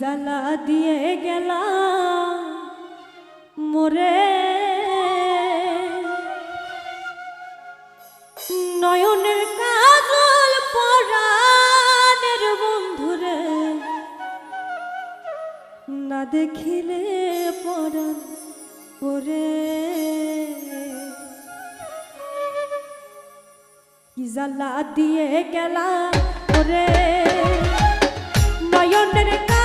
জ্বালা দিয়ে গেলা মোরে। নয়নের কাজল পরানের বন্ধুরে, না দেখিলে পরাণ কি জ্বালা দিয়ে গেলা ওরে। নয়নের কাজ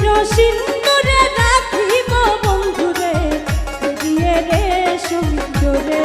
চিরসিন্দুরে রাখিব বন্ধুরে রে সুন্দরে।